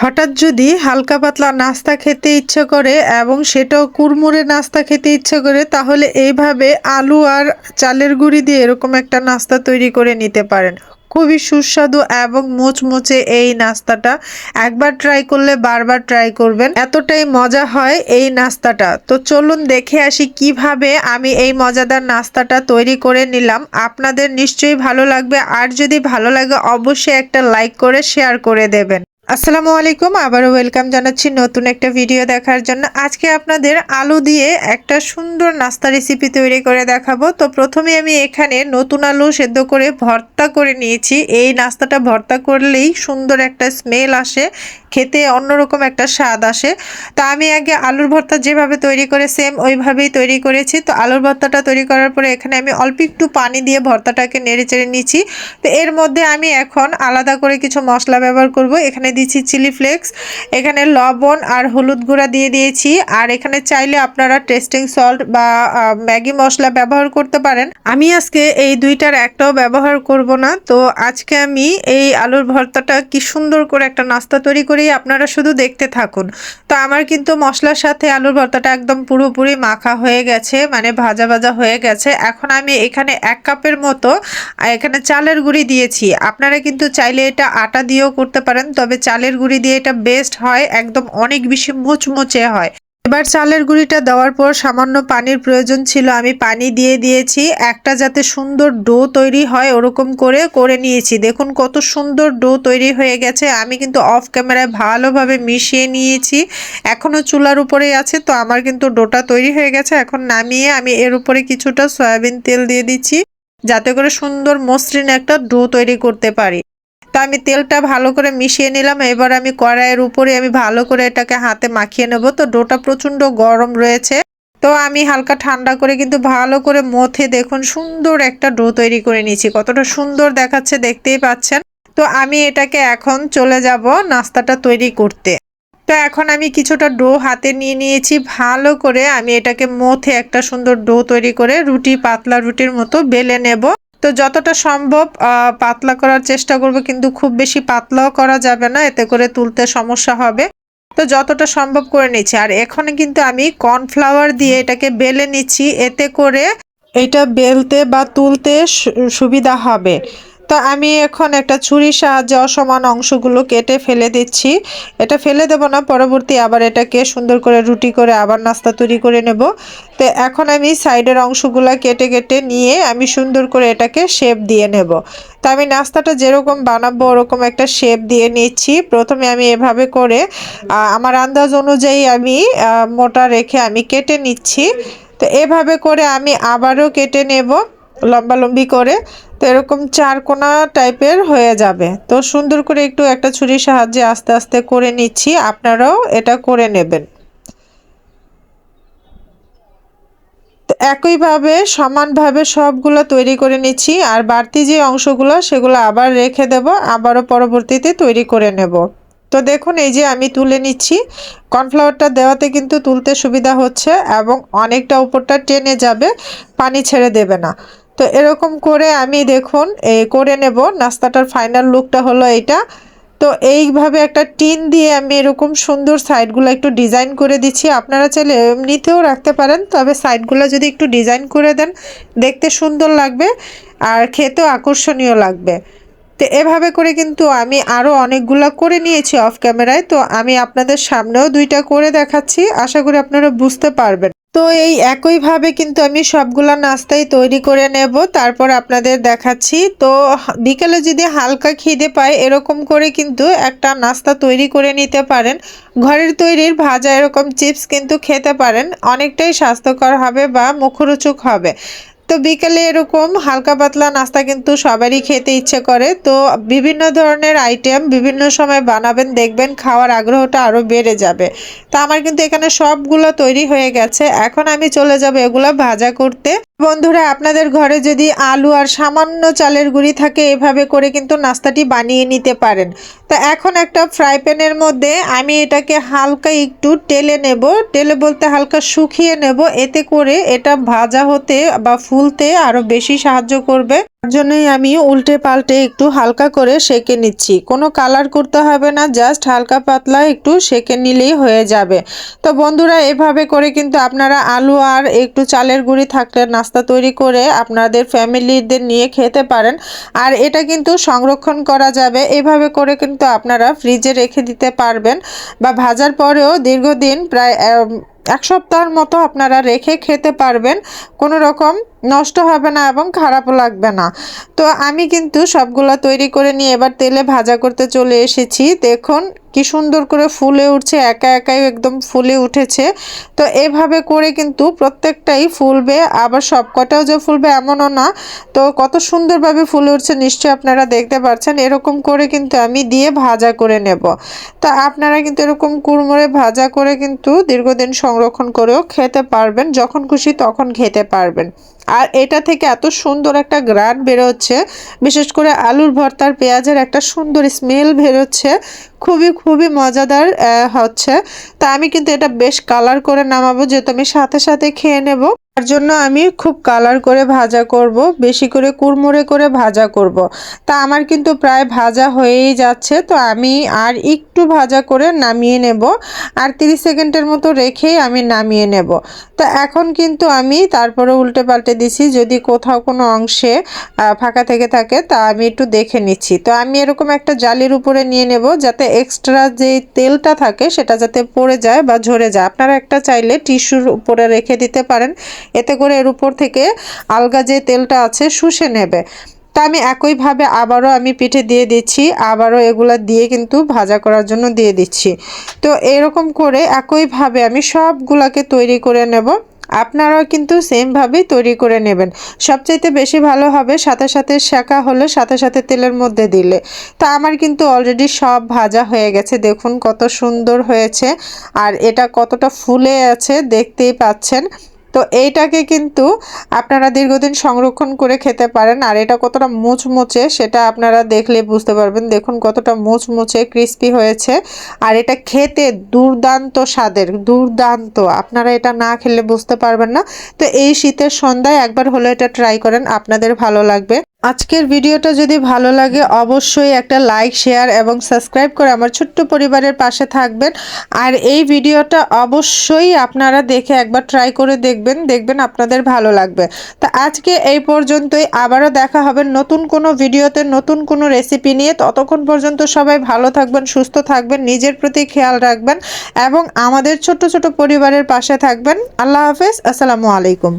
হঠাৎ যদি হালকা পাতলা নাস্তা খেতে ইচ্ছে করে এবং সেটাও কুড়মুড়ে নাস্তা খেতে ইচ্ছে করে, তাহলে এইভাবে আলু আর চালের গুঁড়ি দিয়ে এরকম একটা নাস্তা তৈরি করে নিতে পারেন। খুবই সুস্বাদু এবং মুচমুচে এই নাস্তাটা। একবার ট্রাই করলে বারবার ট্রাই করবেন। এতটাই মজা হয় এই নাস্তাটা। তো চলুন দেখে আসি কীভাবে আমি এই মজাদার নাস্তাটা তৈরি করে নিলাম। আপনাদের নিশ্চয়ই ভালো লাগবে। আর যদি ভালো লাগে, অবশ্যই একটা লাইক করে শেয়ার করে দেবেন। আসসালামু আলাইকুম, আবারও ওয়েলকাম জানাচ্ছি নতুন একটা ভিডিও দেখার জন্য। আজকে আপনাদের আলু দিয়ে একটা সুন্দর নাস্তা রেসিপি তৈরি করে দেখাবো। তো প্রথমে আমি এখানে নতুন আলু সেদ্ধ করে ভর্তা করে নিয়েছি। এই নাস্তাটা ভর্তা করলেই সুন্দর একটা স্মেল আসে, খেতে অন্যরকম একটা স্বাদ আসে। তো আমি আগে আলুর ভর্তা যেভাবে তৈরি করে সেম ওইভাবেই তৈরি করেছি। তো আলুর ভর্তাটা তৈরি করার পরে এখানে আমি অল্প একটু পানি দিয়ে ভর্তাটাকে নেড়ে চেড়ে নিচ্ছি। তো এর মধ্যে আমি এখন আলাদা করে কিছু মশলা ব্যবহার করব। এখানে দিচ্ছি চিলি ফ্লেক্স, এখানে লবণ আর হলুদ গুঁড়া দিয়ে দিয়েছি। আর এখানে চাইলে আপনারা টেস্টিং সল্ট বা ম্যাগি মশলা ব্যবহার করতে পারেন। আমি আজকে এই দুইটার একটাও ব্যবহার করব না। তো আজকে আমি এই আলুর ভর্তাটা কি সুন্দর করে একটা নাস্তা তৈরি করেই আপনারা শুধু দেখতে থাকুন। তো আমার কিন্তু মশলার সাথে আলুর ভর্তাটা একদম পুরোপুরি মাখা হয়ে গেছে মানে ভাজা ভাজা হয়ে গেছে। এখন আমি এখানে এক কাপের মতো, এখানে চালের গুঁড়ি দিয়েছি। আপনারা কিন্তু চাইলে এটা আটা দিয়েও করতে পারেন, তবে চালের গুঁড়ি দিয়ে এটা বেস্ট হয়, একদম অনেক বেশি মুচমুচে হয়। এবার চালের গুঁড়িটা দেওয়ার পর সামান্য পানির প্রয়োজন ছিল, আমি পানি দিয়ে দিয়েছি, একটা যাতে সুন্দর ডো তৈরি হয় ওরকম করে করে নিয়েছি। দেখুন কত সুন্দর ডো তৈরি হয়ে গেছে, আমি কিন্তু অফ ক্যামেরায় ভালোভাবে মিশিয়ে নিয়েছি। এখনও চুলার উপরেই আছে, তো আমার কিন্তু ডোটা তৈরি হয়ে গেছে, এখন নামিয়ে আমি এর উপরে কিছুটা সয়াবিন তেল দিয়ে দিচ্ছি, যাতে করে সুন্দর মসৃণ একটা ডো তৈরি করতে পারি। তা আমি তেলটা ভালো করে মিশিয়ে নিলাম। এবার আমি কড়াইয়ের উপরে আমি ভালো করে এটাকে হাতে মাখিয়ে নেব। তো ডোটা প্রচণ্ড গরম রয়েছে। তো আমি হালকা ঠান্ডা করে কিন্তু ভালো করে মথে দেখুন, সুন্দর একটা ডো তৈরি করে নিয়েছি। কতটা সুন্দর দেখাচ্ছে, দেখতেই পাচ্ছেন। তো আমি এটাকে এখন চলে যাব নাস্তাটা তৈরি করতে। তো এখন আমি কিছুটা ডো হাতে নিয়ে নিয়েছি। ভালো করে আমি এটাকে মথে একটা সুন্দর ডো তৈরি করে রুটি, পাতলা রুটির মতো বেলে নেব। তো যতটা সম্ভব পাতলা করার চেষ্টা করব, কিন্তু খুব বেশি পাতলাও করা যাবে না, এতে করে তুলতে সমস্যা হবে। তো যতটা সম্ভব করে নিচ্ছি। আর এখানে কিন্তু আমি কর্নফ্লাওয়ার দিয়ে এটাকে বেলে নিচ্ছি, এতে করে এটা বেলতে বা তুলতে সুবিধা হবে। তো আমি এখন একটা ছুরির সাহায্যে অসমান অংশগুলো কেটে ফেলে দিচ্ছি। এটা ফেলে দেব না, পরবর্তী আবার এটাকে সুন্দর করে রুটি করে আবার নাস্তা তৈরি করে নেব। তো এখন আমি সাইডের অংশগুলো কেটে কেটে নিয়ে আমি সুন্দর করে এটাকে শেপ দিয়ে নেব। তো আমি নাস্তাটা যেরকম বানাবো, ওরকম একটা শেপ দিয়ে নিচ্ছি। প্রথমে আমি এভাবে করে আমার আন্দাজ অনুযায়ী আমি মোটা রেখে আমি কেটে নিচ্ছি। তো এভাবে করে আমি আবারও কেটে নেব। লম্বালম্বি করে, তো এরকম চার কোনা টাইপের হয়ে যাবে। তো সুন্দর করে একটু একটা ছুরির সাহায্যে আস্তে আস্তে করে নিচ্ছি, আপনারাও এটা করে নেবেন। একইভাবে সমানভাবে সবগুলো তৈরি করে নিচ্ছি, আর বাড়তি যে অংশগুলো সেগুলো আবার রেখে দেব, আবারও পরবর্তীতে তৈরি করে নেব। তো দেখুন, এই যে আমি তুলে নিচ্ছি, কর্নফ্লাওয়ারটা দেওয়াতে কিন্তু তুলতে সুবিধা হচ্ছে এবং অনেকটা উপরটা টেনে যাবে, পানি ছেড়ে দেবে না। তো এরকম করে আমি দেখুন করে নেব। নাস্তাটার ফাইনাল লুকটা হলো এইটা। তো এইভাবে একটা টিন দিয়ে আমি এরকম সুন্দর সাইডগুলো একটু ডিজাইন করে দিচ্ছি। আপনারা চাইলে এমনিতেও রাখতে পারেন, তবে সাইডগুলো যদি একটু ডিজাইন করে দেন, দেখতে সুন্দর লাগবে আর খেতেও আকর্ষণীয় লাগবে। তো এভাবে করে কিন্তু আমি আরও অনেকগুলো করে নিয়েছি অফ ক্যামেরায় তো আমি আপনাদের সামনেও দুইটা করে দেখাচ্ছি। আশা করি আপনারা বুঝতে পারবেন। তো এই একইভাবে কিন্তু আমি সবগুলো নাস্তাই তৈরি করে নেব, তারপর আপনাদের দেখাচ্ছি। তো বিকেলে যদি হালকা খিদে পায়, এরকম করে কিন্তু একটা নাস্তা তৈরি করে নিতে পারেন। ঘরের তৈরির ভাজা এরকম চিপস কিন্তু খেতে পারেন, অনেকটাই স্বাস্থ্যকর হবে বা মুখরোচক হবে। তো বিকেলে এরকম হালকা পাতলা নাস্তা কিন্তু সবারই খেতে ইচ্ছে করে। তো বিভিন্ন ধরনের আইটেম বিভিন্ন সময় বানাবেন, দেখবেন খাওয়ার আগ্রহটা আরও বেড়ে যাবে। তো আমার কিন্তু এখানে সবগুলো তৈরি হয়ে গেছে। এখন আমি চলে যাব এগুলো ভাজা করতে। বন্ধুরা, আপনাদের ঘরে যদি আলু আর সামান্য চালের গুঁড়ি থাকে, এভাবে করে কিন্তু নাস্তাটি বানিয়ে নিতে পারেন। তো এখন একটা ফ্রাই প্যানের মধ্যে আমি এটাকে হালকা একটু টেলে নেব। টেলে বলতে হালকা শুকিয়ে নেব। এতে করে এটা ভাজা হতে বা ফুলতে আরও বেশি সাহায্য করবে। তার জন্যই আমি উল্টে পাল্টে একটু হালকা করে সেকে নিচ্ছি। কোনো কালার করতে হবে না, জাস্ট হালকা পাতলা একটু সেকে নিলেই হয়ে যাবে। তো বন্ধুরা, এভাবে করে কিন্তু আপনারা আলু আর একটু চালের গুঁড়ি থাকলে নাস্তা তৈরি করে আপনাদের ফ্যামিলিদের নিয়ে খেতে পারেন। আর এটা কিন্তু সংরক্ষণ করা যাবে। এভাবে করে কিন্তু আপনারা ফ্রিজে রেখে দিতে পারবেন বা ভাজার পরেও দীর্ঘদিন প্রায় এক সপ্তাহের মতো আপনারা রেখে খেতে পারবেন, কোনো রকম নষ্ট হবে না এবং খারাপও লাগবে না। তো আমি কিন্তু সবগুলো তৈরি করে নিয়ে এবার তেলে ভাজা করতে চলে এসেছি। দেখুন কি সুন্দর করে ফুলে উঠছে, একা একাই একদম ফুলে উঠেছে। তো এভাবে করে কিন্তু প্রত্যেকটাই ফুলবে, আবার সবকটাও যে ফুলবে এমনও না। তো কত সুন্দরভাবে ফুলে উঠছে, নিশ্চয়ই আপনারা দেখতে পাচ্ছেন এরকম করে কিন্তু আমি দিয়ে ভাজা করে নেব। তা আপনারা কিন্তু এরকম কুড়মুড়ে ভাজা করে কিন্তু দীর্ঘদিন সংরক্ষণ করেও খেতে পারবেন যখন খুশি তখন খেতে পারবেন। আর এটা থেকে এত সুন্দর একটা গ্রান বেরোচ্ছে, বিশেষ করে আলুর ভর্তার পেঁয়াজের একটা সুন্দর স্মেল বেরোচ্ছে, খুবই খুবই মজাদার হচ্ছে। তা আমি কিন্তু এটা বেশ কালার করে নামাবো, যেহেতু আমি সাথে সাথে খেয়ে নেব। তার জন্য আমি খুব কালার করে ভাজা করব, বেশি করে কুড়মুড়ে করে ভাজা করব। তা আমার কিন্তু প্রায় ভাজা হয়েই যাচ্ছে, তো আমি আর একটু ভাজা করে নামিয়ে নেব, আর 30 সেকেন্ডের মতো রেখেই আমি নামিয়ে নেব। তো এখন কিন্তু আমি তারপরে উল্টে পাল্টে দিছি, যদি কোথাও কোনো অংশে ফাঁকা থেকে থাকে, তা আমি একটু দেখে নিচ্ছি। তো আমি এরকম একটা জালির উপরে নিয়ে নেব, যাতে এক্সট্রা যে তেলটা থাকে, সেটা যাতে পড়ে যায় বা ঝরে যায়। আপনারা একটা চাইলে টিস্যুর উপরে রেখে দিতে পারেন। এতে করে এর উপর থেকে আলগা যে তেলটা আছে, শুষে নেবে। তা আমি একইভাবে আবারও আমি পিঠে দিয়ে দিচ্ছি, আবারও এগুলা দিয়ে কিন্তু ভাজা করার জন্য দিয়ে দিচ্ছি। তো এরকম করে একইভাবে আমি সবগুলাকে তৈরি করে নেব। আপনারাও কিন্তু সেমভাবেই তৈরি করে নেবেন। সবচাইতে বেশি ভালো হবে সাথে সাথে শাঁকা হলে সাথে সাথে তেলের মধ্যে দিলে। তো আমার কিন্তু অলরেডি সব ভাজা হয়ে গেছে। দেখুন কত সুন্দর হয়েছে। আর এটা কতটা ফুলে আছে দেখতেই পাচ্ছেন। তো এইটাকে কিন্তু আপনারা দীর্ঘদিন সংরক্ষণ করে খেতে পারেন। আর এটা কতটা মুচমুচে সেটা আপনারা দেখলে বুঝতে পারবেন। দেখুন কতটা মুচমুচে ক্রিস্পি হয়েছে। আর এটা খেতে দুর্দান্ত স্বাদের, দুর্দান্ত। আপনারা এটা না খেলে বুঝতে পারবেন না। তো এই শীতের সন্ধ্যায় একবার হলে এটা ট্রাই করেন। আপনাদের ভালো লাগবে। আজকের ভিডিওটা যদি ভালো লাগে, অবশ্যই একটা লাইক, শেয়ার এবং সাবস্ক্রাইব করে আমার ছোট্ট পরিবারের পাশে থাকবেন। আর এই ভিডিওটা অবশ্যই আপনারা দেখে একবার ট্রাই করে দেখবেন দেখবেন আপনাদের ভালো লাগবে। তা আজকে এই পর্যন্তই, আবারও দেখা হবে নতুন কোনো ভিডিওতে, নতুন কোনো রেসিপি নিয়ে। ততক্ষণ পর্যন্ত সবাই ভালো থাকবেন, সুস্থ থাকবেন, নিজের প্রতি খেয়াল রাখবেন এবং আমাদের ছোট ছোট পরিবারের পাশে থাকবেন। আল্লাহ হাফেজ, আসসালামু আলাইকুম।